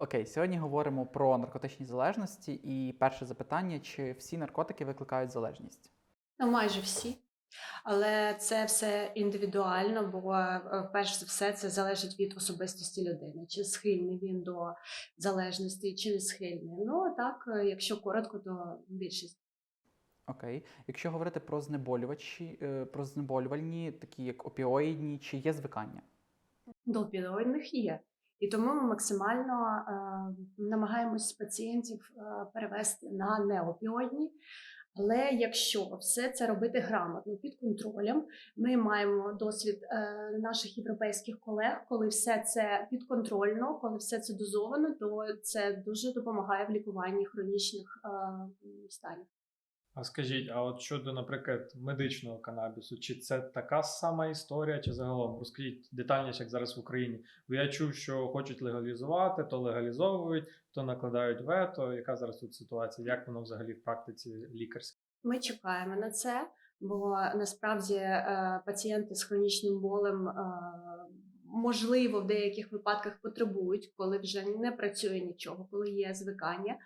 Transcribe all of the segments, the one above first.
Окей, сьогодні говоримо про наркотичні залежності. І перше запитання: чи всі наркотики викликають залежність? Ну, майже всі. Але це все індивідуально, бо е, перш за все це залежить від особистості людини. Чи схильний він до залежності, чи не схильний. Ну так, е, якщо коротко, то більшість. Окей, якщо говорити про знеболювачі, е, про знеболювальні, такі як опіоїдні, чи є звикання? До опіоїдних є. І тому ми максимально е, намагаємось пацієнтів е, перевести на неопіоїдні. Але якщо все це робити грамотно під контролем, ми маємо досвід е, наших європейських колег, коли все це підконтрольно, коли все це дозовано, то це дуже допомагає в лікуванні хронічних е, станів. А скажіть, а от щодо, наприклад, медичного канабісу, чи це така сама історія, чи загалом? Розкажіть детальніше, як зараз в Україні. Бо я чув, що хочуть легалізувати, то легалізовують, то накладають вето. Яка зараз тут ситуація? Як воно взагалі в практиці лікарській? Ми чекаємо на це, бо насправді е, пацієнти з хронічним болем. Можливо, в деяких випадках потребують, коли вже не працює нічого, коли є звикання.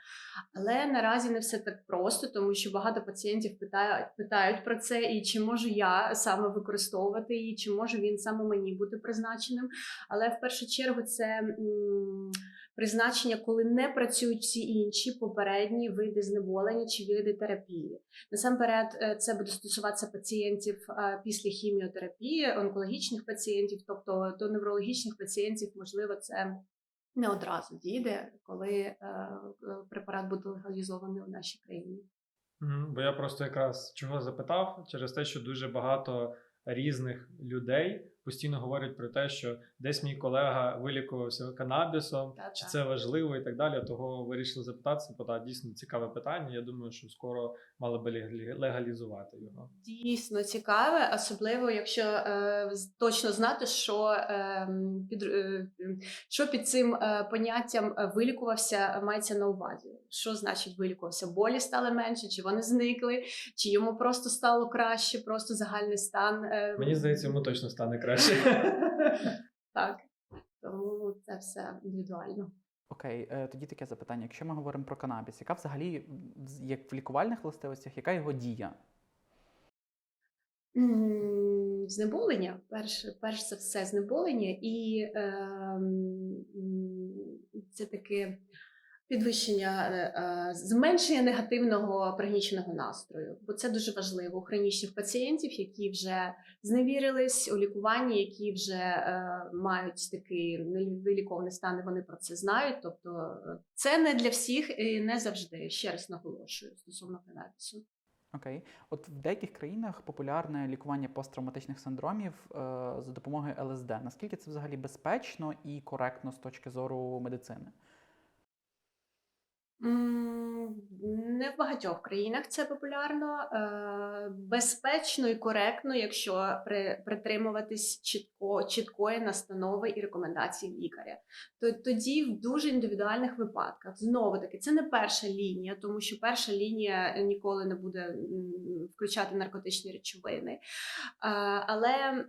Але наразі не все так просто, тому що багато пацієнтів питають, питають про це, і чи можу я саме використовувати її, чи може він саме мені бути призначеним. Але в першу чергу це м, призначення, коли не працюють всі інші попередні види знеболення чи види терапії. Насамперед, е, це буде стосуватися пацієнтів е, після хіміотерапії, онкологічних пацієнтів, тобто до неврологічних пацієнтів, можливо, це не одразу дійде, коли е, препарат буде легалізований у нашій країні. Бо я просто якраз чого запитав через те, що дуже багато різних людей постійно говорять про те, що десь мій колега вилікувався канабісом, Та-та. чи це важливо і так далі. Того вирішили запитатися, бо так, дійсно цікаве питання. Я думаю, що скоро мали би лег- легалізувати його. Дійсно цікаве, особливо якщо е, точно знати, що, е, під, е, що під цим е, поняттям е, вилікувався, мається на увазі. Що значить вилікувався? Болі стали менше, чи вони зникли, чи йому просто стало краще, просто загальний стан. е, Мені здається, йому точно стане краще. Так. Тому це все індивідуально. Окей, е, тоді таке запитання: якщо ми говоримо про канабіс, яка взагалі як в лікувальних властивостях, яка його дія? Знеболення, перш, перш за все, знеболення, і м, це таке підвищення, е, е, зменшення негативного пригніченого настрою, бо це дуже важливо у хронічних пацієнтів, які вже зневірились у лікуванні, які вже е, мають такий невилікований стан, і вони про це знають. Тобто це не для всіх і не завжди. Ще раз наголошую стосовно канабісу. Окей, от в деяких країнах популярне лікування посттравматичних синдромів е, за допомогою ЛСД. Наскільки це взагалі безпечно і коректно з точки зору медицини? Не в багатьох країнах це популярно, Е, безпечно і коректно, якщо притримуватись чітко, чіткої настанови і рекомендацій лікаря. То тоді в дуже індивідуальних випадках знову таки це не перша лінія, тому що перша лінія ніколи не буде включати наркотичні речовини. Е, Але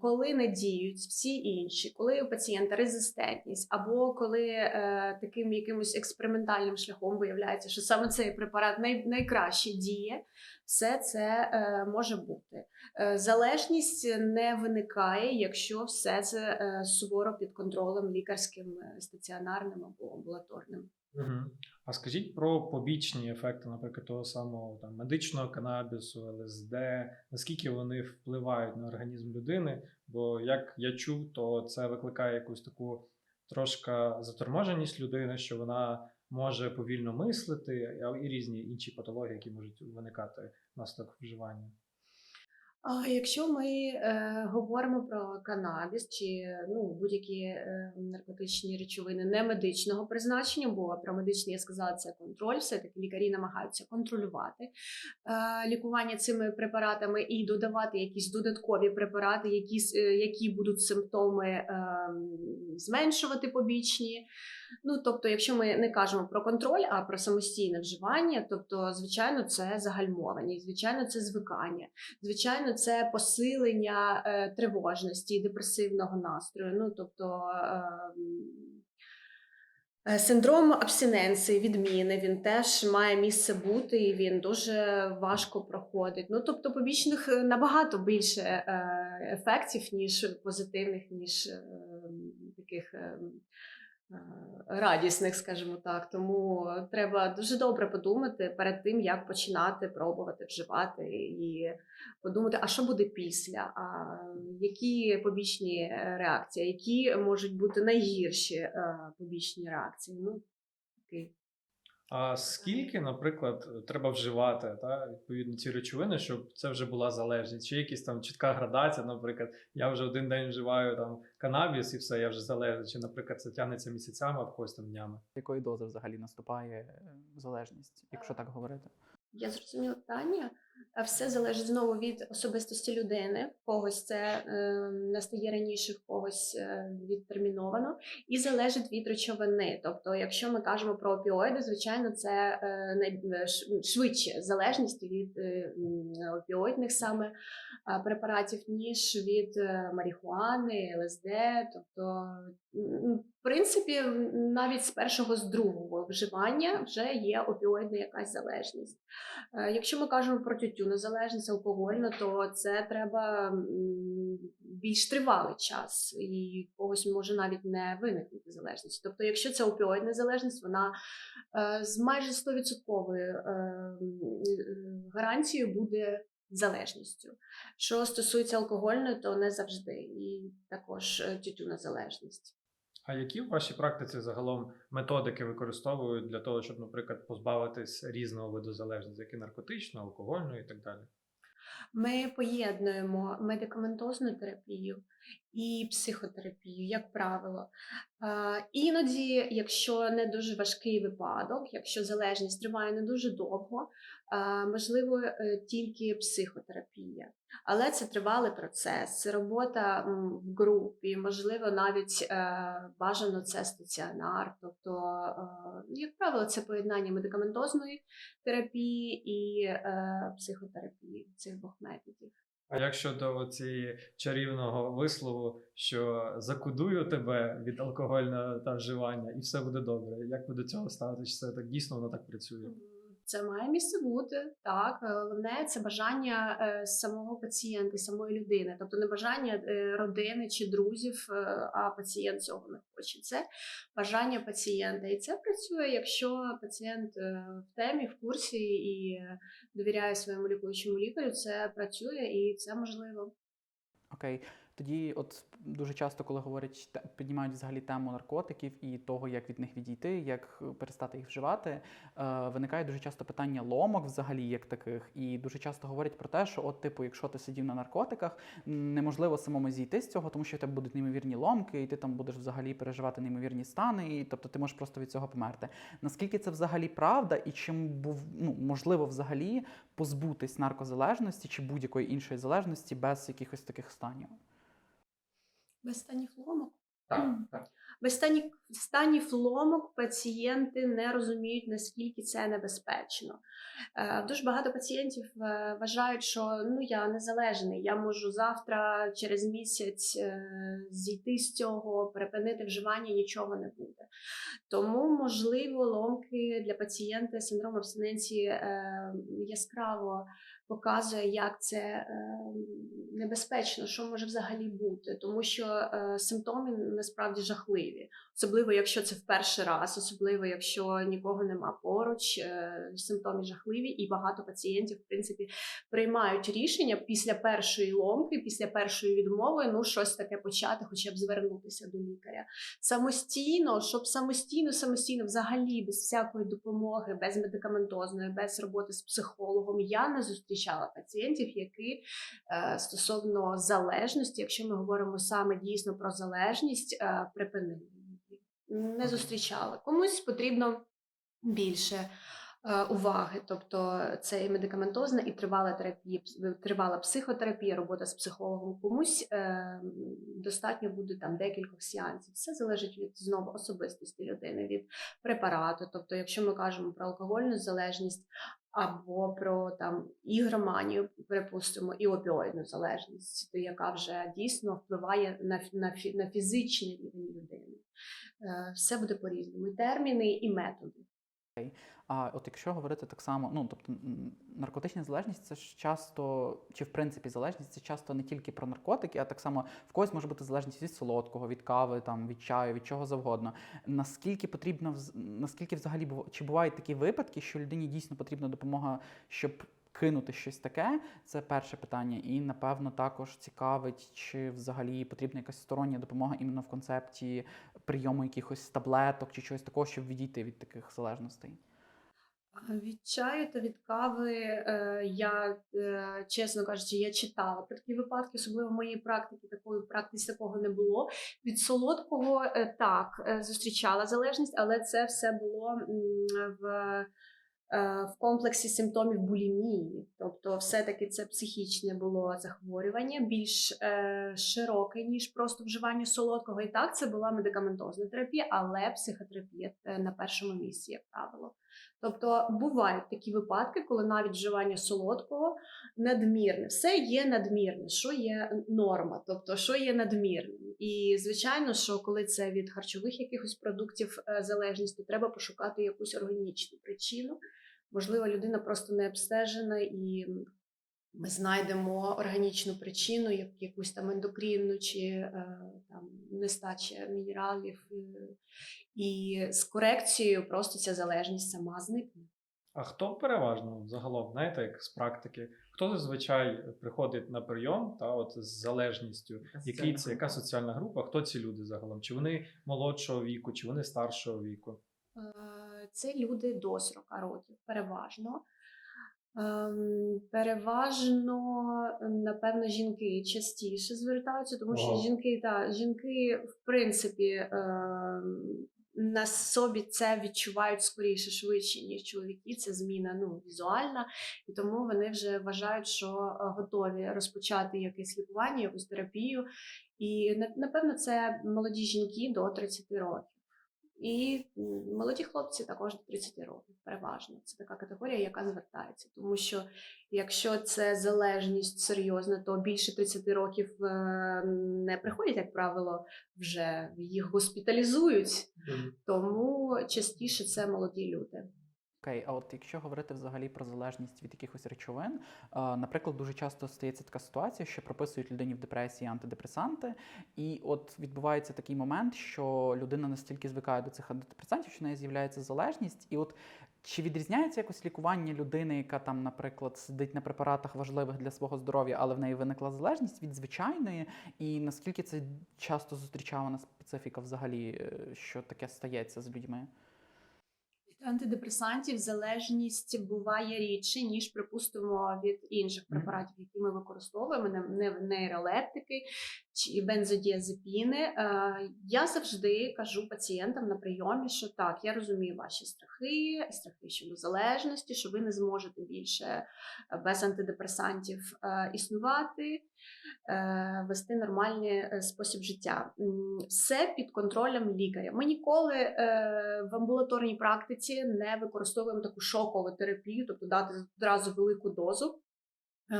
коли не діють всі інші, коли у пацієнта резистентність, або коли е, таким якимось експериментальним шляхом виявляється, що саме цей препарат най, найкраще діє, все це е, може бути. Е, залежність не виникає, якщо все це е, суворо під контролем лікарським, е, стаціонарним або амбулаторним. Мгм. А скажіть про побічні ефекти, наприклад, того самого там медичного канабісу, ЛСД, наскільки вони впливають на організм людини? Бо як я чув, то це викликає якусь таку трошки заторможеність людини, що вона може повільно мислити, і різні інші патології, які можуть виникати внаслідок вживання. А якщо ми е, говоримо про канабіс чи ну, будь-які е, наркотичні речовини не медичного призначення, бо про медичні я сказала, це контроль, все-таки лікарі намагаються контролювати е, лікування цими препаратами і додавати якісь додаткові препарати, які, е, які будуть симптоми е, зменшувати побічні. Ну, тобто, якщо ми не кажемо про контроль, а про самостійне вживання, тобто, звичайно, це загальмованість, звичайно, це звикання. Звичайно, це посилення е, тривожності і депресивного настрою. Ну тобто. Е, Е, Синдром абстиненції, відміни, він теж має місце бути, і він дуже важко проходить. Ну тобто, побічних е, набагато більше е, ефектів, ніж позитивних, ніж е, таких е, е, радісних, скажімо так. Тому треба дуже добре подумати перед тим, як починати пробувати вживати, і подумати, а що буде після, а які побічні е, реакції, які можуть бути найгірші е, побічні реакції. Ну, такий. А скільки, наприклад, треба вживати та, відповідно ці речовини, щоб це вже була залежність? Чи якісь там чітка градація, наприклад, я вже один день вживаю там канабіс і все, я вже залежний. Чи, наприклад, це тягнеться місяцями, а в когось там днями? Якої дози взагалі наступає е, залежність, якщо так говорити? Я зрозуміла питання. Все залежить знову від особистості людини. Когось це е, настає раніше, в когось е, відтерміновано, і залежить від речовини. Тобто, якщо ми кажемо про опіоїди, звичайно, це е, швидше залежність від е, опіоїдних саме е, препаратів, ніж від е, марихуани, ЛСД. Тобто, в принципі, навіть з першого з другого вживання вже є опіоїдна якась залежність. Е, Якщо ми кажемо про тютюну залежність алкогольну, то це треба більш тривалий час, і когось може навіть не виникнути залежність. Тобто, якщо це опіоїдна залежність, вона е, з майже 100% е, гарантією буде залежністю. Що стосується алкогольної, то не завжди, і також е, тютюна залежність. А які в вашій практиці загалом методики використовують для того, щоб, наприклад, позбавитись різного виду залежності, як і наркотичного, алкогольного і так далі? Ми поєднуємо медикаментозну терапію і психотерапію, як правило. Іноді, якщо не дуже важкий випадок, якщо залежність триває не дуже довго, можливо е, тільки психотерапія. Але це тривалий процес, це робота в групі, можливо, навіть е, бажано це стаціонар. Тобто, е, як правило, це поєднання медикаментозної терапії і психотерапії цих двох методів. А як щодо цієї чарівного вислову, що закудую тебе від алкогольного та вживання, і все буде добре. Як ви до цього ставитесь? Це так дійсно воно так працює? Це має місце бути так. Е, Головне це бажання е, самого пацієнта, самої людини, тобто не бажання е, родини чи друзів, а пацієнт цього не хоче. Це бажання пацієнта, і це працює, якщо пацієнт в темі, в курсі і довіряє своєму лікуючому лікарю. Це працює і це можливо. Окей, тоді, от дуже часто, коли говорять, піднімають взагалі тему наркотиків і того, як від них відійти, як е, перестати їх вживати, е, виникає дуже часто питання ломок, взагалі як таких, і дуже часто говорять про те, що, от, типу, якщо ти сидів на наркотиках, неможливо самому зійти з цього, тому що в тебе будуть неймовірні ломки, і ти там будеш взагалі переживати неймовірні стани, і тобто ти можеш просто від цього померти. Наскільки це взагалі правда, і чим був ну можливо взагалі позбутись наркозалежності чи будь-якої іншої залежності без якихось таких станів? Без ломок. Так, так. Без стані, станів ломок пацієнти не розуміють, наскільки це небезпечно. Е, Дуже багато пацієнтів е, вважають, що ну я незалежний, я можу завтра, через місяць е, зійти з цього, припинити вживання, нічого не буде. Тому, можливо, ломки для пацієнта з синдромом абстиненції яскраво показує, як це небезпечно, що може взагалі бути, тому що симптоми насправді жахливі, особливо якщо це в перший раз, особливо якщо нікого нема поруч. Е, симптоми жахливі, і багато пацієнтів, в принципі, приймають рішення після першої ломки, після першої відмови, ну щось таке почати, хоча б звернутися до лікаря самостійно, щоб самостійно, самостійно, взагалі без всякої допомоги, без медикаментозної, без роботи з психологом, я не зустрічала пацієнтів, які е, стосовно залежності, якщо ми говоримо саме дійсно про залежність, е, припинили. Не зустрічали. Комусь потрібно більше. е, Уваги, тобто це і медикаментозна, і тривала терапія, тривала психотерапія, робота з психологом. Комусь е, достатньо буде там декількох сеансів. Все залежить від знову особистості людини, від препарату. Тобто, якщо ми кажемо про алкогольну залежність або про там ігроманію, припустимо, і опіоїдну залежність, яка вже дійсно впливає на, на, на фізичний рівень людини. Е, Все буде по-різному. І терміни, і методи. А от якщо говорити так само, ну тобто наркотична залежність це ж часто, чи в принципі залежність це часто не тільки про наркотики, а так само в когось може бути залежність від солодкого, від кави, там від чаю, від чого завгодно. Наскільки потрібно наскільки взагалі чи бувають такі випадки, що людині дійсно потрібна допомога, щоб кинути щось таке? Це перше питання. І напевно також цікавить, чи взагалі потрібна якась стороння допомога іменно в концепті прийому якихось таблеток чи чогось такого, щоб відійти від таких залежностей. Від чаю та від кави е, я, е, чесно кажучи, я читала про такі випадки, особливо в моїй практиці такої практиці такого не було. Від солодкого е, так зустрічала залежність, але це все було в, в комплексі симптомів булімії. Тобто, все-таки це психічне було захворювання, більш е, широке, ніж просто вживання солодкого. І так, це була медикаментозна терапія, але психотерапія е, на першому місці, як правило. Тобто бувають такі випадки, коли навіть вживання солодкого надмірне. Все є надмірне, що є норма, тобто що є надмірним. І звичайно, що коли це від харчових якихось продуктів е, залежність, то треба пошукати якусь органічну причину. Можливо, людина просто не обстежена і ми знайдемо органічну причину, як якусь там ендокринну чи е, там нестача мінералів, е, і з корекцією просто ця залежність сама зникне. А хто переважно загалом, знаєте, як з практики? Хто зазвичай приходить на прийом та от з залежністю? Який це яка соціальна група? Хто ці люди загалом? Чи вони молодшого віку, чи вони старшого віку? Е, Це люди до 40 років, переважно. Ем, Переважно, напевно, жінки частіше звертаються, тому що жінки, та, жінки, в принципі, ем, на собі це відчувають скоріше, швидше, ніж чоловіки. Це зміна ну, візуальна, і тому вони вже вважають, що е, готові розпочати якесь лікування, якусь терапію. І напевно, це молоді жінки до 30 років. І молоді хлопці також до 30 років, переважно. Це така категорія, яка звертається. Тому що якщо це залежність серйозна, то більше 30 років е, не приходять, як правило, вже їх госпіталізують. Тому частіше це молоді люди. Окей, а от якщо говорити взагалі про залежність від якихось речовин, е, наприклад, дуже часто стається така ситуація, що прописують людині в депресії антидепресанти, і от відбувається такий момент, що людина настільки звикає до цих антидепресантів, що в неї з'являється залежність, і от чи відрізняється якось лікування людини, яка там, наприклад, сидить на препаратах важливих для свого здоров'я, але в неї виникла залежність від звичайної, і наскільки це часто зустрічавана специфіка взагалі, е, що таке стається з людьми? Від антидепресантів залежність буває рідше, ніж, припустимо, від інших препаратів, які ми використовуємо, не, не нейролептики чи бензодіазепіни. Е, Я завжди кажу пацієнтам на прийомі, що так, я розумію ваші страхи, страхи щодо залежності, що ви не зможете більше е, без антидепресантів е, існувати. Вести нормальний спосіб життя. Все під контролем лікаря. Ми ніколи в амбулаторній практиці не використовуємо таку шокову терапію, тобто дати одразу велику дозу. Е,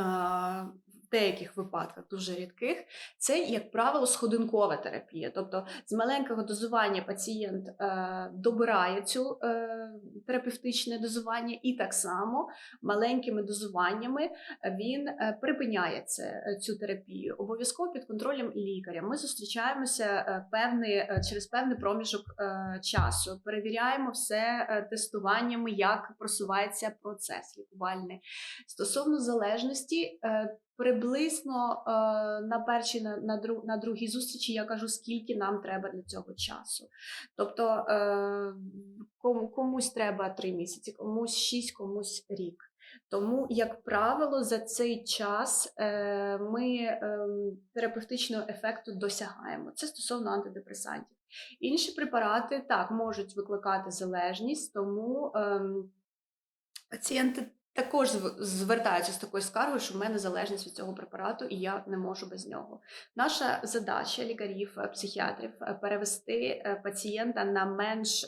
В деяких випадках дуже рідких це, як правило, сходинкова терапія. Тобто з маленького дозування пацієнт е, добирає цю е, терапевтичне дозування, і так само маленькими дозуваннями він припиняє це, цю терапію. Обов'язково під контролем лікаря. Ми зустрічаємося певний, через певний проміжок часу, перевіряємо все тестуваннями, як просувається процес лікувальний. Стосовно залежності, е, приблизно е, на першій, на, на, другій зустрічі я кажу, скільки нам треба для цього часу. Тобто е, кому, комусь треба три місяці, комусь шість, комусь рік. Тому, як правило, за цей час ми терапевтичного ефекту досягаємо. Це стосовно антидепресантів. Інші препарати так можуть викликати залежність, тому ем, пацієнти також зв- звертаються з такою скаргою, що в мене залежність від цього препарату, і я не можу без нього. Наша задача лікарів, е, психіатрів е, перевести е, пацієнта на менш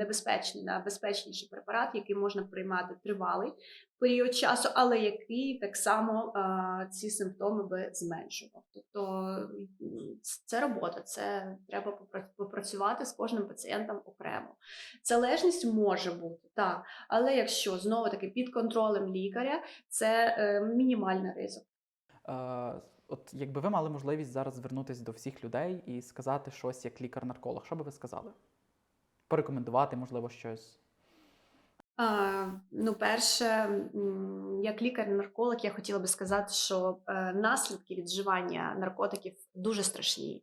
небезпечний, на безпечніший препарат, який можна приймати тривалий період часу, але який так само а, ці симптоми би зменшував. Тобто це робота, це треба попра- попрацювати з кожним пацієнтом окремо. Залежність може бути так, але якщо знову таки під контролем лікаря, це е, мінімальний ризик. Е, От якби ви мали можливість зараз звернутися до всіх людей і сказати щось як лікар-нарколог, що би ви сказали? Порекомендувати, можливо, щось. А, ну, перше, як лікар-нарколог, я хотіла би сказати, що е, наслідки відживання наркотиків дуже страшні.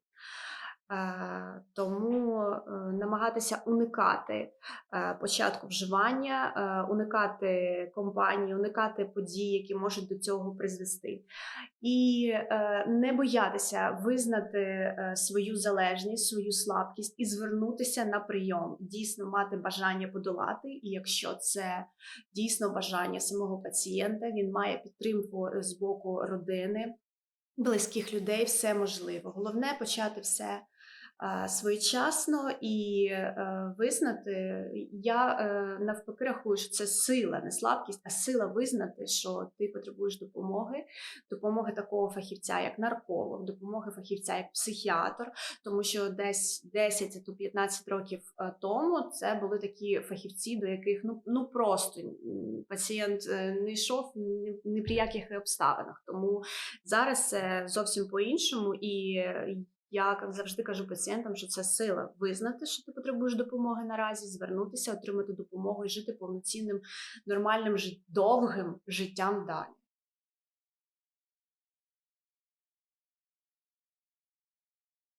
Е, тому е, намагатися уникати е, початку вживання, уникати компанії, уникати подій, які можуть до цього призвести, і не боятися визнати свою залежність, свою слабкість і звернутися на прийом, дійсно мати бажання подолати. І якщо це дійсно бажання самого пацієнта, він має підтримку з боку родини, близьких людей, все можливо. Головне почати все своєчасно і е, визнати. Я е, навпаки рахую, що це сила, не слабкість, а сила визнати, що ти потребуєш допомоги, допомоги такого фахівця, як нарколог, допомоги фахівця як психіатр, тому що десь 10 то 15 років е, тому це були такі фахівці, до яких ну, ну просто пацієнт не йшов ні, ні при яких обставинах. Тому зараз це зовсім по-іншому, і е, я завжди кажу пацієнтам, що це сила визнати, що ти потребуєш допомоги наразі, звернутися, отримати допомогу і жити повноцінним, нормальним, довгим життям далі.